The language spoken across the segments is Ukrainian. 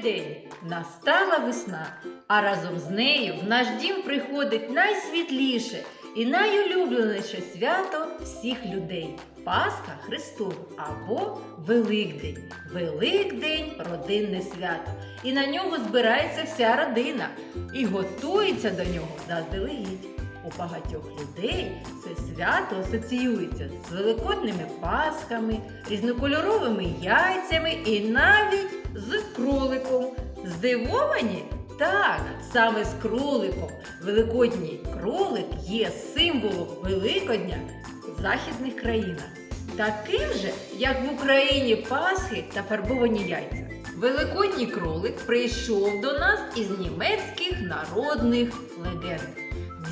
Великдень настала весна, а разом з нею в наш дім приходить найсвітліше і найулюбленіше свято всіх людей Пасха Христова або Великдень. Великдень родинне свято. І на нього збирається вся родина і готується до нього заздалегідь. У багатьох людей це свято асоціюється з великодними пасками, різнокольоровими яйцями і навіть з кроликом. Здивовані? Так, саме з кроликом. Великодній кролик є символом Великодня в західних країнах. Таким же, як в Україні Пасхи та фарбовані яйця. Великодній кролик прийшов до нас із німецьких народних легенд.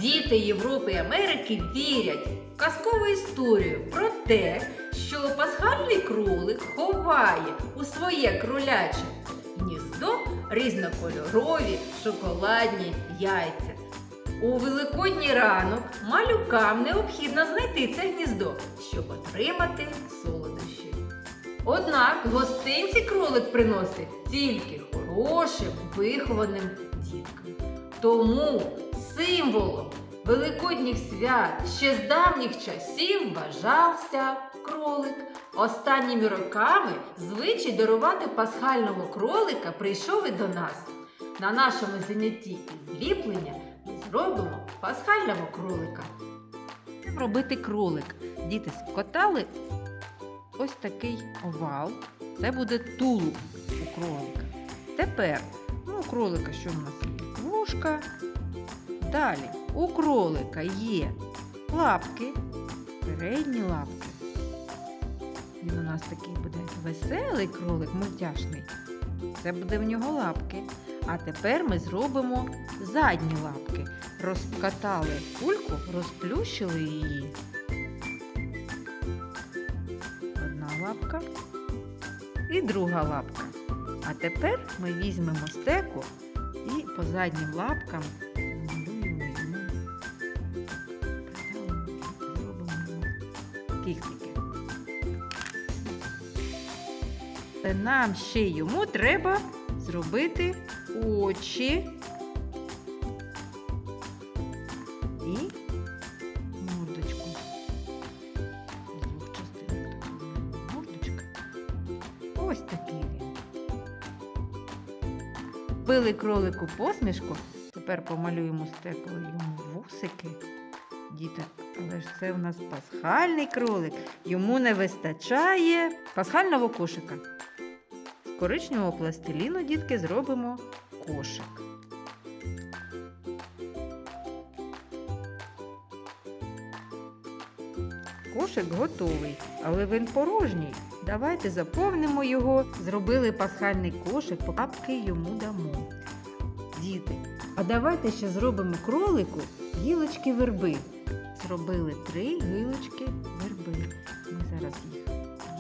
Діти Європи і Америки вірять в казкову історію про те, що пасхальний кролик ховає у своє кроляче гніздо різнокольорові шоколадні яйця. У великодній ранок малюкам необхідно знайти це гніздо, щоб отримати солодощі. Однак гостинці кролик приносить тільки хорошим, вихованим діткам. Тому символом великодніх свят ще з давніх часів вважався кролик. Останніми роками звичай дарувати пасхального кролика прийшов і до нас. На нашому занятті зліплення ми зробимо пасхального кролика. Робити кролик. Діти скотали ось такий овал. Це буде тулуб у кролика. Тепер ну, у кролика що в нас є? Вушка. Далі у кролика є лапки, передні лапки. Він у нас такий буде веселий кролик, мультяшний. Це буде в нього лапки. А тепер ми зробимо задні лапки. Розкатали кульку, розплющили її. Одна лапка і друга лапка. А тепер ми візьмемо стеку і по заднім лапкам йому. Та Нам ще йому треба зробити очі і мордочку. З двох мордочка. Ось такий він. Били кролику посмішку. Тепер помалюємо стеклою йому вусики. Діти, але ж це в нас пасхальний кролик. Йому не вистачає пасхального кошика. З коричневого пластиліну, дітки, зробимо кошик. Кошик готовий, але він порожній. Давайте заповнимо його. Зробили пасхальний кошик, папки йому дамо. Діти, а давайте ще зробимо кролику гілочки верби. Зробили три гілочки верби. Ми зараз їх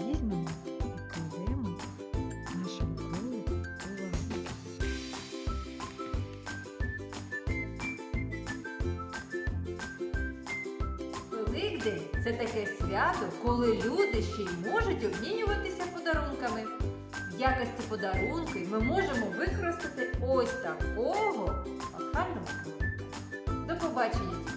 візьмемо і кладемо нашому кролику у лапки. Великдень це таке свято, коли люди ще й можуть обмінюватися подарунками. В якості подарунки ми можемо використати ось такого пасхального. До побачення!